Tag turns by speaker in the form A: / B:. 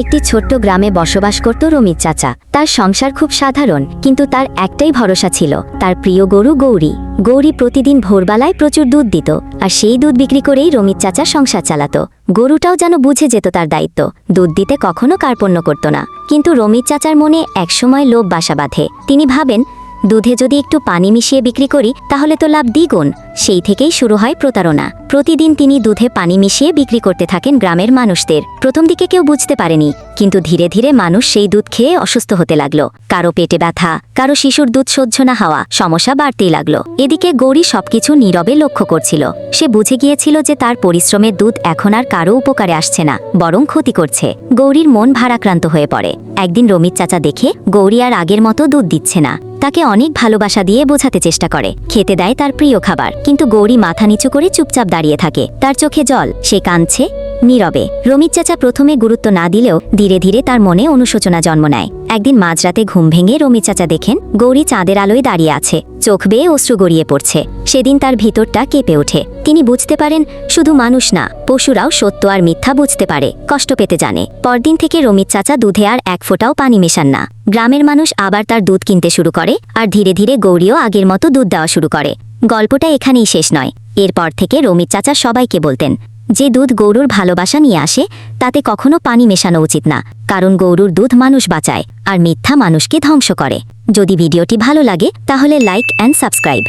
A: একটি ছোট্ট গ্রামে বসবাস করত রমিত চাচা। তার সংসার খুব সাধারণ, কিন্তু তার একটাই ভরসা ছিল, তার প্রিয় গরু গৌরী। গৌরী প্রতিদিন ভোরবেলায় প্রচুর দুধ দিত, আর সেই দুধ বিক্রি করেই রমিত চাচা সংসার চালাত। গরুটাও যেন বুঝে যেত তার দায়িত্ব, দুধ দিতে কখনো কার্পণ্য করত না। কিন্তু রমিত চাচার মনে একসময় লোভ বাসা বাঁধে। তিনি ভাবেন দুধে যদি একটু পানি মিশিয়ে বিক্রি করি, তাহলে তো লাভ দ্বিগুণ। সেই থেকেই শুরু হয় প্রতারণা। প্রতিদিন তিনি দুধে পানি মিশিয়ে বিক্রি করতে থাকেন গ্রামের মানুষদের। প্রথম দিকে কেউ বুঝতে পারেনি, কিন্তু ধীরে ধীরে মানুষ সেই দুধ খেয়ে অসুস্থ হতে লাগল। কারও পেটে ব্যথা, কারও শিশুর দুধ সহ্য না হওয়া, সমস্যা বাড়তেই লাগল। এদিকে গৌরী সবকিছু নীরবে লক্ষ্য করছিল। সে বুঝে গিয়েছিল যে তার পরিশ্রমের দুধ এখন আর কারও উপকারে আসছে না, বরং ক্ষতি করছে। গৌরীর মন ভারাক্রান্ত হয়ে পড়ে। একদিন রমিত চাচা দেখে গৌরী আর আগের মতো দুধ দিচ্ছে না। তাকে অনেক ভালোবাসা দিয়ে বোঝাতে চেষ্টা করে। খেতে দেয় তার প্রিয় খাবার। কিন্তু গৌরী মাথা নিচু করে চুপচাপ দাঁড়িয়ে থাকে। তার চোখে জল। সে কাঁদছে। নীরবে। রমিত চাচা প্রথমে গুরুত্ব না দিলেও ধীরে ধীরে তার মনে অনুশোচনা জন্ম নেয়। একদিন মাঝরাতে ঘুম ভেঙে রমিত চাচা দেখেন গৌরী চাঁদের আলোয় দাঁড়িয়ে আছে। চোখ বেয়ে অশ্রু গড়িয়ে পড়ছে। সেদিন তার ভিতরটা কেঁপে ওঠে। তিনি বুঝতে পারেন শুধু মানুষ না, পশুরাও সত্য আর মিথ্যা বুঝতে পারে, কষ্ট পেতে জানে। পরদিন থেকে রমিত চাচা দুধে আর এক ফোঁটাও পানি মেশান না। গ্রামের মানুষ আবার তার দুধ কিনতে শুরু করে আর ধীরে ধীরে গৌরীও আগের মতো দুধ দেওয়া শুরু করে। গল্পটা এখানেই শেষ নয়। এরপর থেকে রমিত চাচা সবাইকে বলতেন যে দুধ গৌরুর ভালোবাসা নিয়ে আসে, তাতে কখনো পানি মেশানো উচিত না, কারণ গৌরুর দুধ মানুষ বাঁচায়, আর মিথ্যা মানুষকে ধ্বংস করে। যদি ভিডিওটি ভালো লাগে, তাহলে লাইক অ্যান্ড সাবস্ক্রাইব।